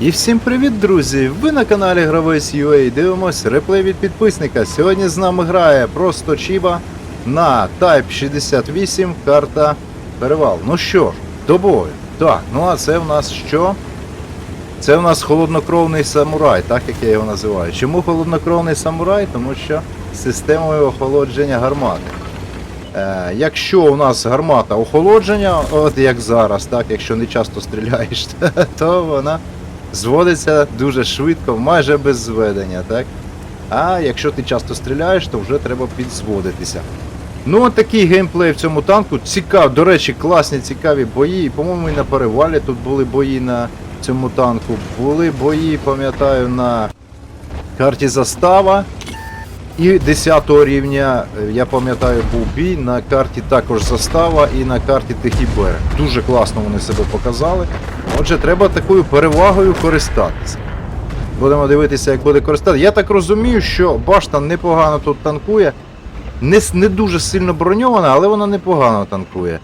І всім привіт, друзі! Ви на каналі Гравець UA дивимось реплей від підписника. Сьогодні з нами грає просто Чіба на Type 68 карта Перевал. Ну що ж, до бою. Так, ну а це в нас що? Це в нас холоднокровний самурай, так як я його називаю. Чому холоднокровний самурай? Тому що системою охолодження гармати. Е, якщо у нас гармата охолодження, от як зараз, так, якщо не часто стріляєш, то вона зводиться дуже швидко, майже без зведення, так? А якщо ти часто стріляєш, то вже треба підзводитися. Ну, от такий геймплей в цьому танку. Цікав, до речі, класні, цікаві бої. І, по-моєму, і на перевалі тут були бої на цьому танку. Були бої, пам'ятаю, на карті Застава. І 10 рівня, е, я пам'ятаю, був бій на карті також Застава і на карті Тихий берег. Дуже класно вони себе показали. Отже, треба такою перевагою користатися. Будемо дивитися, як буде користатися. Я так розумію, що башта непогано тут танкує. Не, не дуже сильно броньована, але вона непогано танкує.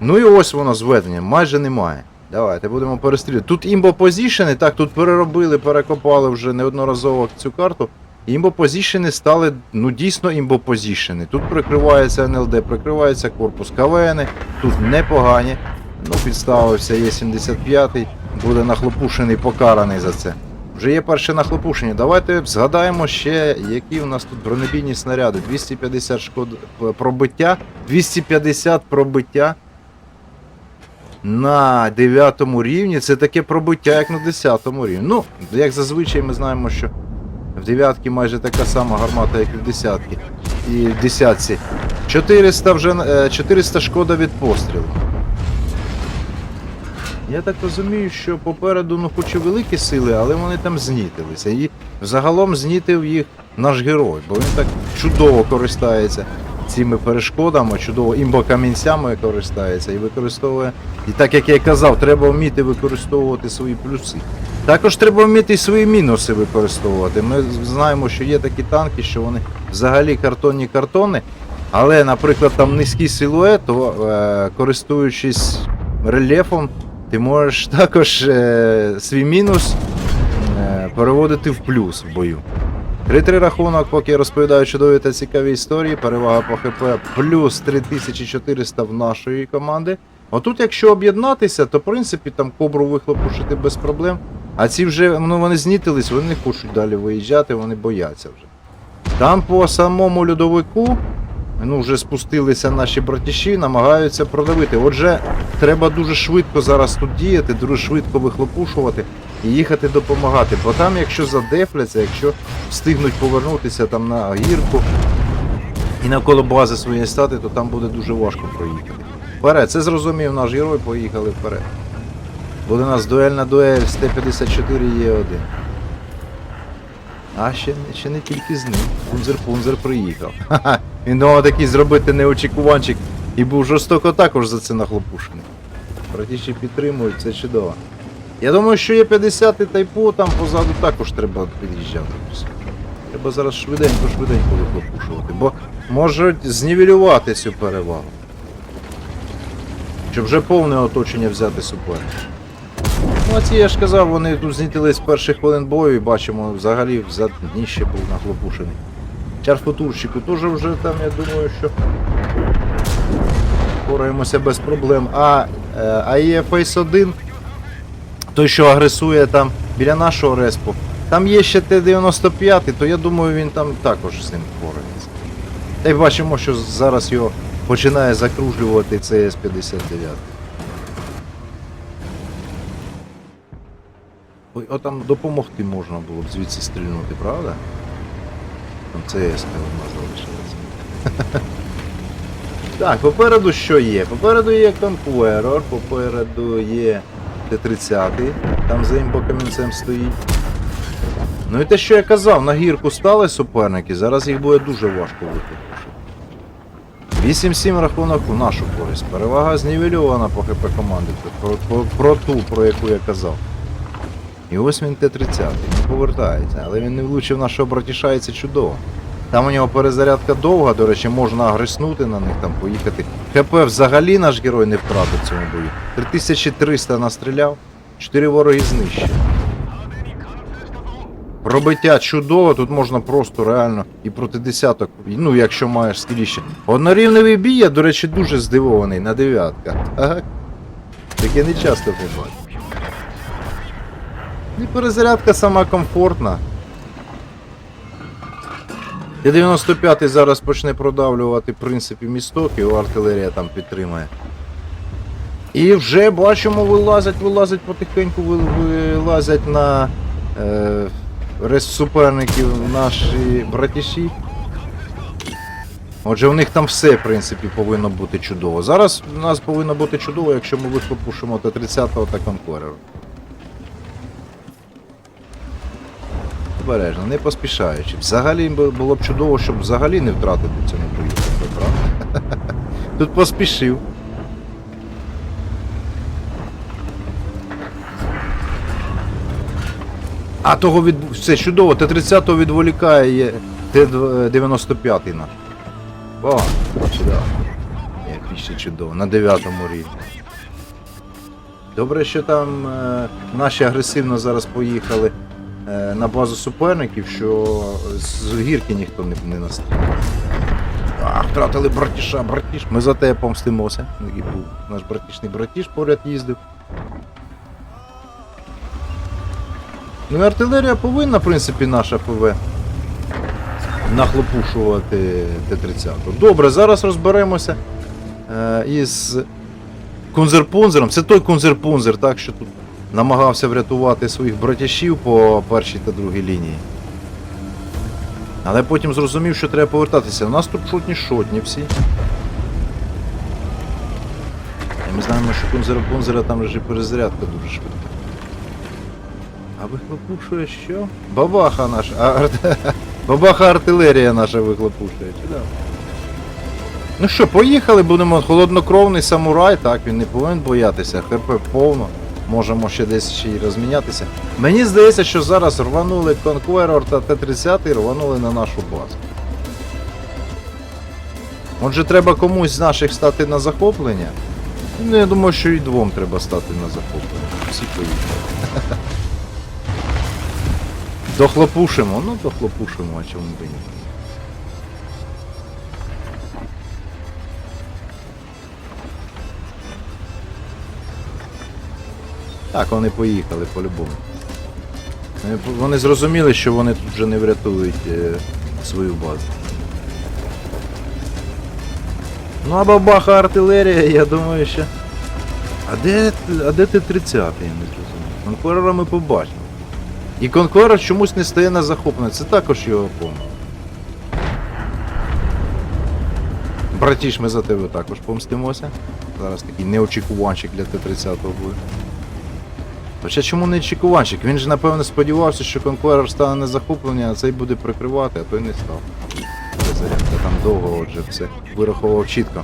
Ну і ось воно зведення, майже немає. Давайте будемо перестрілювати. Тут імбо позішени, так, тут переробили, перекопали вже неодноразово цю карту. Імбо позішени стали ну дійсно імбо позішени. Тут прикривається НЛД, прикривається корпус КВН, тут непогані. Ну, підставився є 75-й, буде нахлопушений, покараний за це. Вже є перше нахлопушення. Давайте згадаємо ще, які у нас тут бронебійні снаряди. 250 шкод пробиття, 250 пробиття на 9 рівні. Це таке пробиття, як на 10 рівні. Ну, як зазвичай ми знаємо, що в дев'ятки майже така сама гармата, як і в десятки. І в десятці. 400 вже е, 400 шкода від пострілу. Я так розумію, що попереду ну хоч і великі сили, але вони там знітилися. І загалом знітив їх наш герой, бо він так чудово користається цими перешкодами, чудово імбокамінцями користається і використовує. І так як я казав, треба вміти використовувати свої плюси. Також треба вміти свої мінуси використовувати. Ми знаємо, що є такі танки, що вони взагалі картонні картони, але, наприклад, там низький силует, то е, користуючись рельєфом, ти можеш також е, свій мінус е, переводити в плюс в бою. 3-3 рахунок, поки я розповідаю чудові та цікаві історії. Перевага по ХП плюс 3400 в нашої команди. Отут, якщо об'єднатися, то в принципі там кобру вихлопушити без проблем. А ці вже ну, вони знітились, вони не хочуть далі виїжджати, вони бояться вже. Там по самому льодовику, ну вже спустилися наші братіші, намагаються продавити. Отже, треба дуже швидко зараз тут діяти, дуже швидко вихлопушувати і їхати допомагати. Бо там, якщо задефляться, якщо встигнуть повернутися там на гірку і навколо бази своєї стати, то там буде дуже важко проїхати. Вперед, це зрозумів наш герой, поїхали вперед. Буде у нас дуельна дуель з Т-54 є 1 А ще, ще не тільки з ним. Пунзер-пунзер приїхав. Ха-ха. Він думав такий зробити неочікуванчик і був жорстоко також за це нахлопушений. Братіші підтримують, це чудово. Я думаю, що є 50 тайпо, там позаду також треба під'їжджати. Треба зараз швиденько, швиденько вихлопушувати, бо можуть знівелювати цю перевагу. Щоб вже повне оточення взяти суперника. Ну, я ж казав, вони тут знітились з перших хвилин бою і бачимо, взагалі за дніще був наглопушений. Чарфотурщику теж вже там, я думаю, що впораємося без проблем. А е, АЄФС 1, той, що агресує там біля нашого респу, там є ще Т-95, то я думаю, він там також з ним впорається. Та й бачимо, що зараз його починає закружлювати cs 59 Отам допомогти можна було б звідси стрільнути, правда? Там ЦСК у нас залишилася. Так, попереду що є? Попереду є конкуерор, попереду є Т-30, там за по камінцем стоїть. Ну і те, що я казав, на гірку стали суперники, зараз їх буде дуже важко випити. 8-7 рахунок у нашу користь. Перевага знівельована по ХП команди, про, про, про ту, про яку я казав. І ось він Т-30, він повертається, але він не влучив нашого братіша і це чудово. Там у нього перезарядка довга, до речі, можна агреснути на них, там поїхати. ХП взагалі наш герой не втратив в цьому бою. 3300 настріляв, 4 вороги знищив. Пробиття чудово, тут можна просто реально і проти десяток, ну якщо маєш скіліще. Однорівневий бій, я, до речі, дуже здивований на дев'ятках. Ага. Таке не часто побачу. І перезарядка сама комфортна. І 95-й зараз почне продавлювати, в принципі, місток, його артилерія там підтримає. І вже бачимо, вилазять, вилазять потихеньку, вилазять на е, рез суперників наші братіші. Отже, у них там все, в принципі, повинно бути чудово. Зараз у нас повинно бути чудово, якщо ми вихлопушимо Т-30 та Конкорер. Обережно, не поспішаючи. Взагалі було б чудово, щоб взагалі не втратити цьому бою, правда? Тут поспішив. А того від... все чудово, Т-30 відволікає Т-95 наш. О, чудово. Як ще чудово, на 9 рівні. Добре, що там е, наші агресивно зараз поїхали на базу суперників, що з гірки ніхто не, не настиг. А, втратили братіша, братіш. Ми за тебе помстимося. І був наш братішний братіш поряд їздив. Ну і артилерія повинна, в принципі, наша ПВ нахлопушувати Т-30. Добре, зараз розберемося е, із Кунзерпунзером. Це той Кунзерпунзер, так, що тут намагався врятувати своїх братяшів по першій та другій лінії. Але потім зрозумів, що треба повертатися. У нас тут шотні шотні всі. І ми знаємо, що Кунзера-Пунзера там вже перезарядка дуже швидка. А вихлопушує що? Бабаха наша. А, арт... Бабаха артилерія наша вихлопушує. Чудово. Ну що, поїхали, будемо холоднокровний самурай, так, він не повинен боятися, ХП повно. Можемо ще десь ще й розмінятися. Мені здається, що зараз рванули Conqueror та Т-30 і рванули на нашу базу. Отже, треба комусь з наших стати на захоплення. Ну, я думаю, що і двом треба стати на захоплення. Всі поїхали. Дохлопушимо, ну дохлопушимо, а чому б ні. Так, вони поїхали по-любому. Вони- Вони зрозуміли, що вони тут вже не врятують е, свою базу. Ну а бабаха артилерія, я думаю, що. А де, а де ти 30 я не зрозумів. Конкурера ми побачили. І Конкурер чомусь не стає на захоплення. Це також його помилка. Братіш, ми за тебе також помстимося. Зараз такий неочікуванчик для Т-30 буде. Хоча чому не очікуванчик? Він же напевно сподівався, що Конкурер стане на захоплення, а цей буде прикривати, а той не став. Зарядка там довго, отже, все вирахував чітко.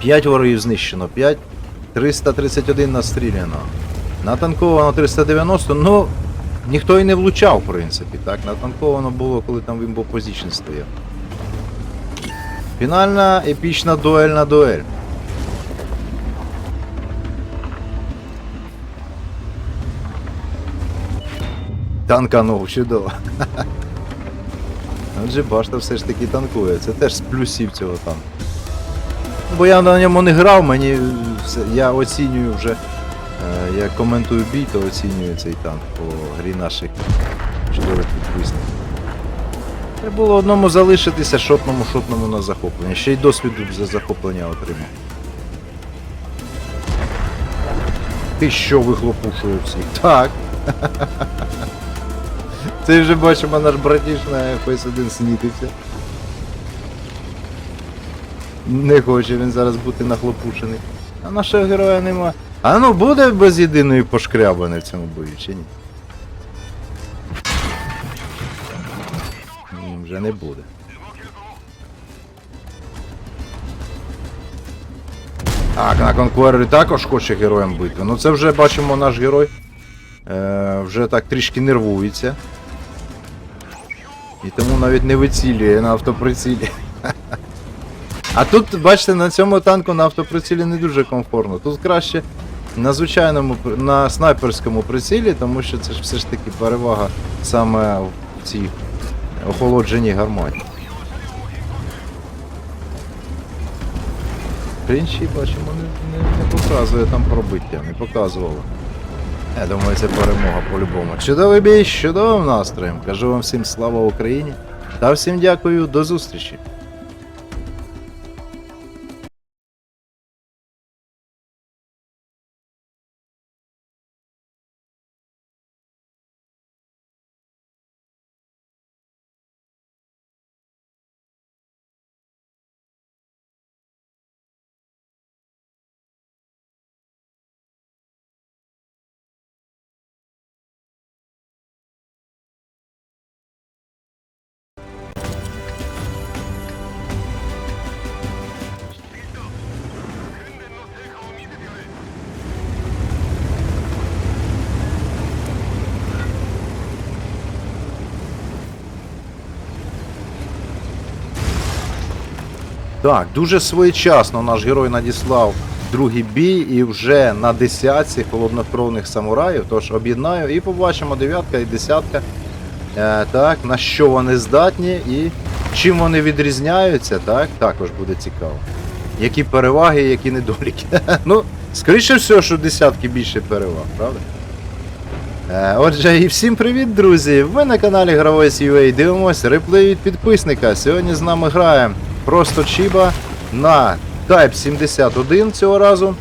5 ворогів знищено, 5, 331 настріляно. Натанковано 390, ну ніхто і не влучав, в принципі, так? Натанковано було, коли там він був позиційно стояв. Фінальна епічна дуельна дуель. Танканув, чудово. Отже, башта все ж таки танкує. Це теж з плюсів цього танку. Бо я на ньому не грав, мені я оцінюю вже, е, я коментую бій, то оцінюю цей танк по грі наших чудових підписників. Треба було одному залишитися шотному шотному на захоплення. Ще й досвіду за захоплення отримав. Ти що вихлопушує всіх? Так. Це вже бачимо наш братіш на FS1 снітився. Не хоче він зараз бути нахлопушений. А нашого героя нема. А ну буде без єдиної пошкрябани в цьому бою, чи ні? Ні, вже не буде. Так, на конкурері також хоче героєм битви. Ну це вже бачимо наш герой. Е, вже так трішки нервується. І тому навіть не вицілює на автоприцілі. А тут, бачите, на цьому танку на автоприцілі не дуже комфортно. Тут краще на звичайному на снайперському прицілі, тому що це ж все ж таки перевага саме в цій охолодженій гарматі. Крінчі, бачимо, не, не, не показує там пробиття, не показувало. Я думаю, це перемога по-любому. Чудовий бій, з чудовим настроєм. Кажу вам всім слава Україні. Та всім дякую, до зустрічі. Так, дуже своєчасно наш герой надіслав другий бій і вже на десятці холоднокровних самураїв. Тож об'єднаю і побачимо дев'ятка і десятка. Е, так, на що вони здатні і чим вони відрізняються, так, також буде цікаво. Які переваги, які недоліки. ну, скоріше всього, що десятки більше переваг, правда? Е, Отже, і всім привіт, друзі! Ви на каналі Гравець UA дивимось реплей від підписника. Сьогодні з нами грає просто Чіба на Type 71 цього разу.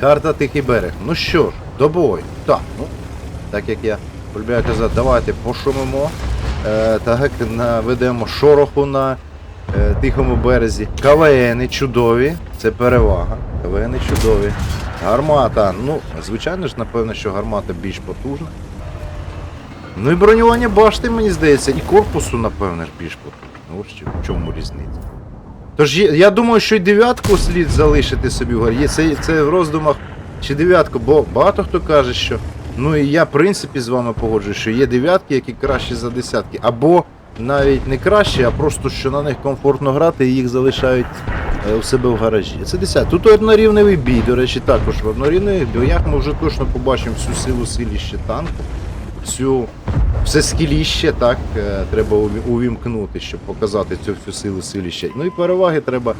Карта Тихий берег. Ну що ж, до бою. Так, ну, так як я полюбляю казати, давайте пошумимо. Е, так, наведемо шороху на е, тихому березі. КВНи чудові, це перевага. КВНи чудові. Гармата, ну, звичайно ж, напевно, що гармата більш потужна. Ну і бронювання башти, мені здається, і корпусу, напевно, ж більш. Ну, ось в чому різниця. Тож я думаю, що й дев'ятку слід залишити собі в горі. Це, це в роздумах чи дев'ятку, бо багато хто каже, що. Ну і я, в принципі, з вами погоджуюсь, що є дев'ятки, які кращі за десятки. Або навіть не кращі, а просто що на них комфортно грати і їх залишають е, у себе в гаражі. Це десятки. Тут однорівневий бій, до речі, також в однорівневих боях ми вже точно побачимо всю силу силіще танку, всю все скіліще, так, е, треба увімкнути, щоб показати цю всю силу силіща. Ну і переваги треба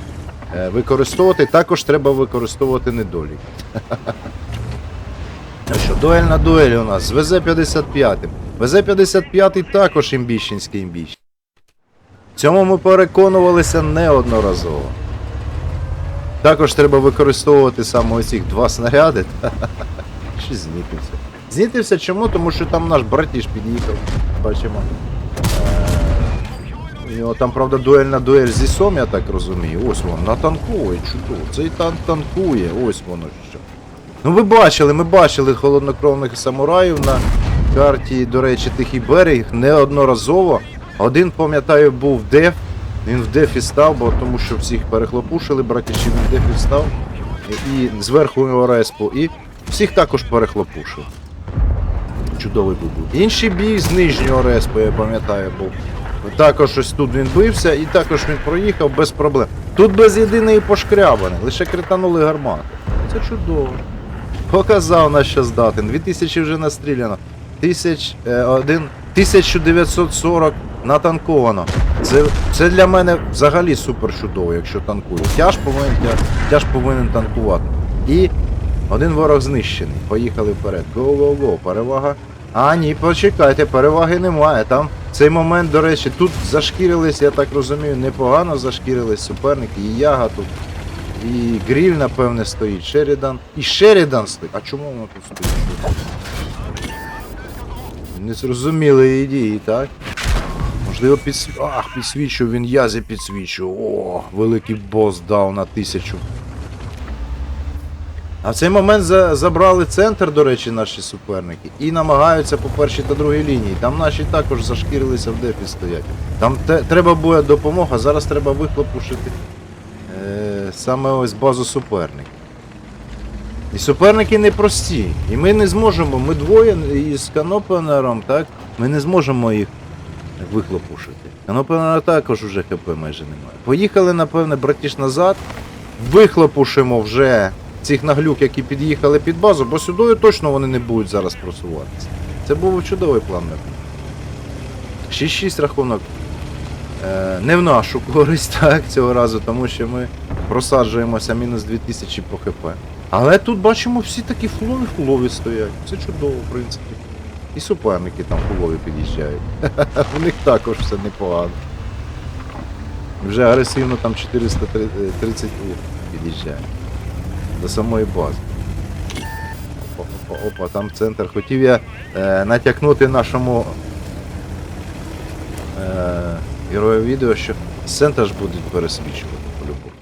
е, використовувати. Також треба використовувати недоліки. Ну що, дуель на дуелі у нас з ВЗ-55. ВЗ-55 також імбіщенський імбіщ. Цьому ми переконувалися неодноразово. Також треба використовувати саме оці два снаряди. Що знітився. Знітився чому? Тому що там наш братіш під'їхав. Бачимо. Е, У там, правда, дуель на дуель зі сом, я так розумію. Ось воно, натанкує, чудово. Цей танк танкує, ось воно що. Ну ви бачили, ми бачили холоднокровних самураїв на карті, до речі, Тихий берег неодноразово. Один, пам'ятаю, був деф. Він в дефі став, бо тому що всіх перехлопушили, братіші він в дефі став. І зверху його респу, і всіх також перехлопушив. Чудовий був. Інший бій з нижнього респу, я пам'ятаю, був. Також ось тут він бився і також він проїхав без проблем. Тут без єдиної пошкрябини, лише кританули гармату. Це чудово. Показав на що здатен. 2000 вже настріляно. Тисяч, е, один, 1940 натанковано. Це, це для мене взагалі супер чудово, якщо танкує. Тяж повинен, тяж повинен танкувати. І один ворог знищений. Поїхали вперед. Го-го-го, перевага. А, ні, почекайте, переваги немає. Там цей момент, до речі, тут зашкірились, я так розумію, непогано зашкірились суперники. І Яга тут. І Гріль, напевне, стоїть, Шерідан. І Шерідан стоїть. А чому воно тут стоїть? Незрозумілої дії, так? Можливо, підсві... Ах, підсвічив, він язі підсвічив. О, великий бос дав на тисячу. А в цей момент за... забрали центр, до речі, наші суперники, і намагаються по першій та другій лінії. Там наші також зашкірилися в дефі стоять. Там те... треба буде допомога, зараз треба вихлопушити е... саме ось базу суперників. І суперники непрості. І ми не зможемо, ми двоє із канопенером, так? Ми не зможемо їх вихлопушити. Канопенера також уже ХП майже немає. Поїхали, напевне, братіш назад, вихлопушимо вже цих наглюк, які під'їхали під базу, бо сюди точно вони не будуть зараз просуватися. Це був чудовий план мирний. 6-6 рахунок. Е, не в нашу користь, так, цього разу, тому що ми просаджуємося мінус 2000 по ХП. Але тут бачимо всі такі фулові фулові стоять. Це чудово, в принципі. І суперники там фулові під'їжджають. У них також все непогано. Вже агресивно там 430 у під'їжджає. До самої бази. Опа, опа, опа, там центр. Хотів я е, натякнути нашому е, герою відео, що центр ж будуть пересвічувати по-любому.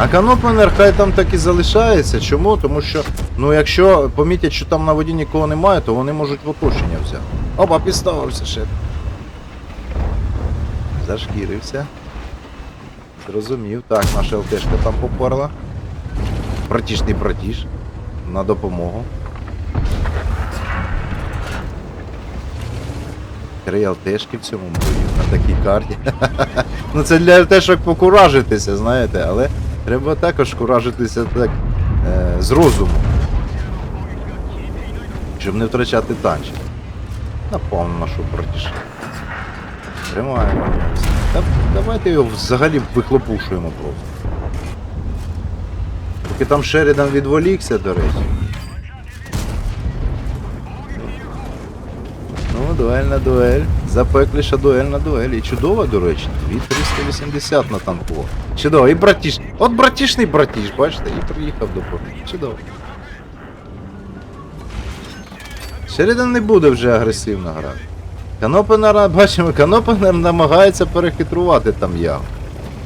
А канопленер хай там так і залишається. Чому? Тому що, ну якщо помітять, що там на воді нікого немає, то вони можуть в оточення взяти. Опа, підставився ще. Зашкірився. Зрозумів. Так, наша ЛТшка там попорла. Братіш не братіш. На допомогу. Три ЛТшки в цьому бою на такій карті. ну це для ЛТшок покуражитися, знаєте, але треба також куражитися так е, з розуму. Щоб не втрачати танчик. Напевно нашу братіша. Тримаємо. Та давайте його взагалі вихлопушуємо просто. Поки там Шерідан відволікся, до речі. Ну, дуельна дуель. Запекліша дуельна дуель. І чудова, до речі. 2380 на танку. Чудово. І братіш. От братішний братіш, бачите, і приїхав до побіги. Чудово. Шерідан не буде вже агресивно грати. Канопенер, бачимо, Канопенер намагається перехитрувати там ягу.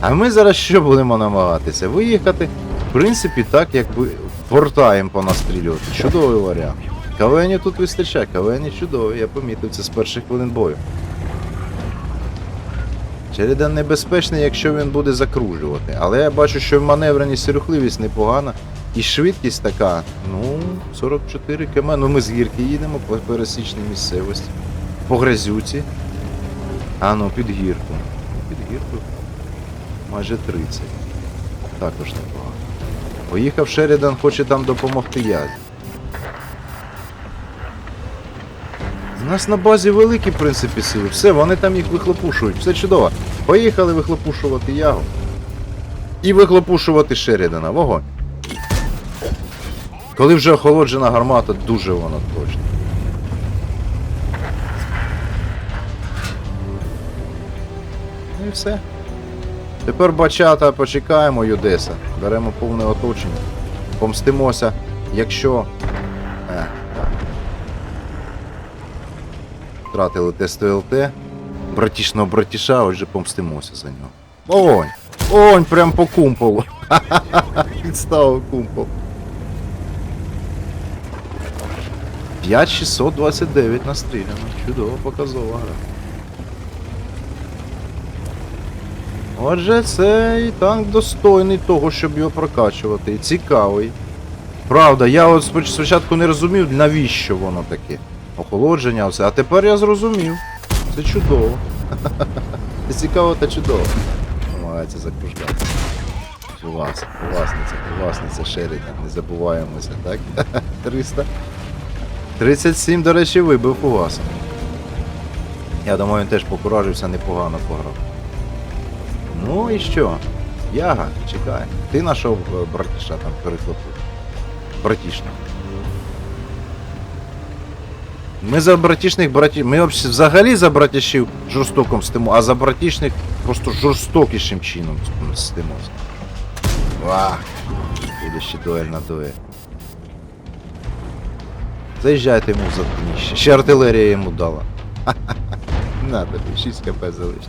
А ми зараз що будемо намагатися? Виїхати, в принципі, так, якби портаєм понастрілювати. Чудовий варіант. Кавені тут вистачає, кавені чудові, я помітив це з перших хвилин бою. Чередан небезпечний, якщо він буде закружувати. Але я бачу, що маневреність і рухливість непогана. І швидкість така, ну, 44 км. Ну ми з гірки їдемо по пересічній місцевості. По грязюці. А ну, під гірку. Під гірку. Майже 30. Також непогано. Поїхав Шерідан, хоче там допомогти Язі. У нас на базі великі, в принципі, сили. Все, вони там їх вихлопушують. Все чудово. Поїхали вихлопушувати Ягу. І вихлопушувати Шерідана. Вогонь. Коли вже охолоджена гармата, дуже воно точно. Все. Тепер бачата почекаємо Юдеса. Беремо повне оточення. Помстимося, якщо. Е, так. Втратили тесту ЛТ. Братішного братіша, отже помстимося за нього. Огонь! Огонь прям по кумполу. Підставив кумпол. 5629 настріляно. Чудово, показова гра. Отже, цей танк достойний того, щоб його прокачувати. І цікавий. Правда, я от спочатку не розумів, навіщо воно таке. Охолодження, все. А тепер я зрозумів. Це чудово. Це цікаво та чудово. Намагається закружляти. Власне, власниця, власниця Шерідан, не забуваємося, так? 300. 37, до речі, вибив у вас. Я думаю, він теж покуражився, непогано пограв. Ну і що? Яга, чекай. Ти знайшов е, братіша там перехлопив. Братішна. Ми за братішних браті. Ми взагалі за братішів жорстоко мстимо, а за братішних просто жорстокішим чином мстимо. Вах! Буде ще дуель на дуель. Заїжджайте йому в заткніще. Ще артилерія йому дала. На тобі, 6 кп залишить.